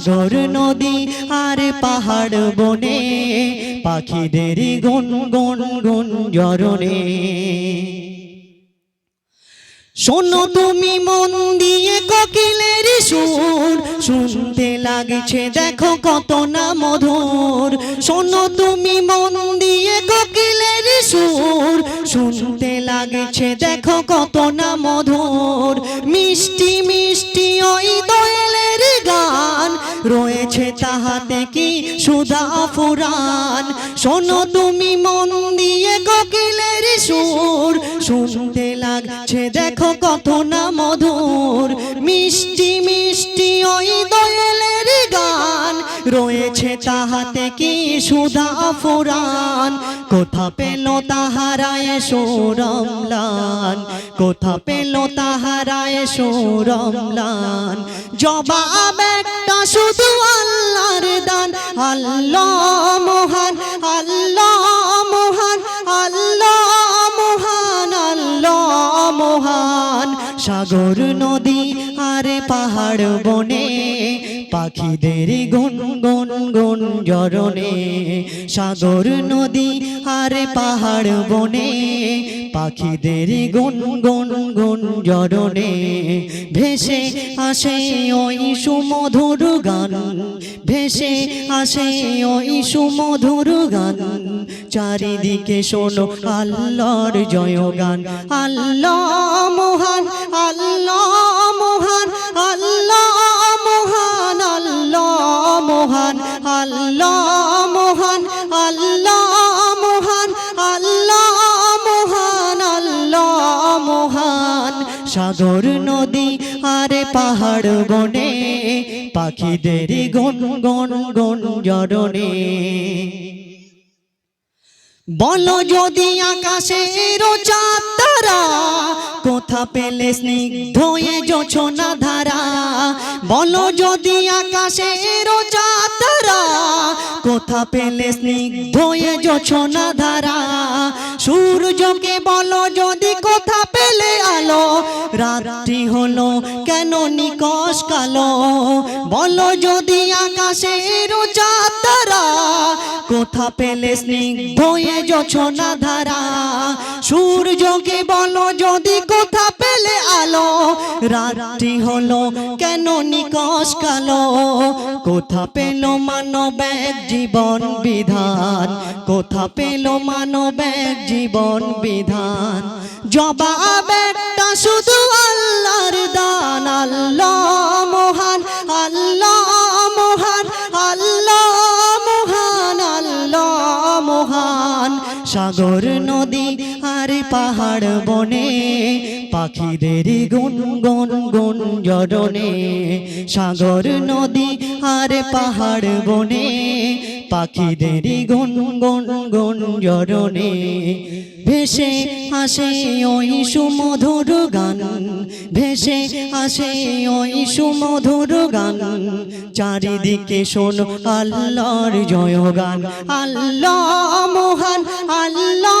সাগর নদী আর পাহাড় বনে, পাখিদের গুন গুন গুন জরনে শোনো তুমি মন দিয়ে কোকিলের সুর, শুনতে লাগছে দেখো কত না মধুর। শোনো তুমি মন দিয়ে কোকিলের সুর, শুনতে লাগছে দেখো কত না মধুর। মিষ্টি মিষ্টি ওই তাহাতে কি সুধা ফুরান? শোনো তুমি মন দিয়ে কোকিলের সুর। শুনতে লাগছে, দেখো কত না মধুর। মিষ্টি মিষ্টি ওই দোয়েলের গান। রয়েছে তাহাতে কি সুধা ফুরান? কোথা পেল তাহারায় সুরমলান কোথা পেল তাহারায় সুরমলান জবাব একটা শুধু আল্লাহ সাগর নদী আর পাহাড় বনে, পাখিদের গুন গুন গুন জরনে সাগর নদী আর পাহাড় বনে, পাখিদের গুন গুন গুন জরনে ভেসে আসে ওই সুমধুর গান, ভেসে আসে ওই সুমধুর গান। চারিদিকে শোনো আল্লাহর জয়গান, আল্লাহ মহান সাগর নদী আর পাহাড় বনে, পাখিদের গুন গুন গুন জরনে বলো যদি আকাশের চাঁদ তারা, কোথা পেলে স্নিগ্ধ এ জোছনা ধারা? বলো যদি আকাশের চাঁদ তারা, কোথা পেলে স্নিগ্ধ এ জোছনা ধারা? সূর্যকে বলো যদি পেলে আলো, রাত্রি হলো কেন নিকশ কালো? বলো যদি আকাশের চাঁদ তারা কোথা পেলে স্নিগ্ধ এ যছনা ধারা? সূর্যকে বলো যদি কোথা পেলে রাত্রি হলো, কেন নিকশ কালো? কোথা পেল মানব এক জীবন বিধান? কোথা পেল মানব এক জীবন বিধান? জবাব একটা শুধু আল্লাহর দান, আল্লাহ মহান আল্লাহ মহান আল্লাহ মহান আল্লাহ মহান। সাগর, নদী পাহাড় বনে, পাখিদের গুন গুন গুন জরনে সাগর, নদী আর পাহাড় বনে, পাখিদের গুন গুন গুন জরনে ভেসে আসে ওই সুমধুর গান, ভেসে আসে ওই সুমধুর গান। চারিদিকে শোনো আল্লাহর জয় গান আল্লাহ মহান, আল্লাহ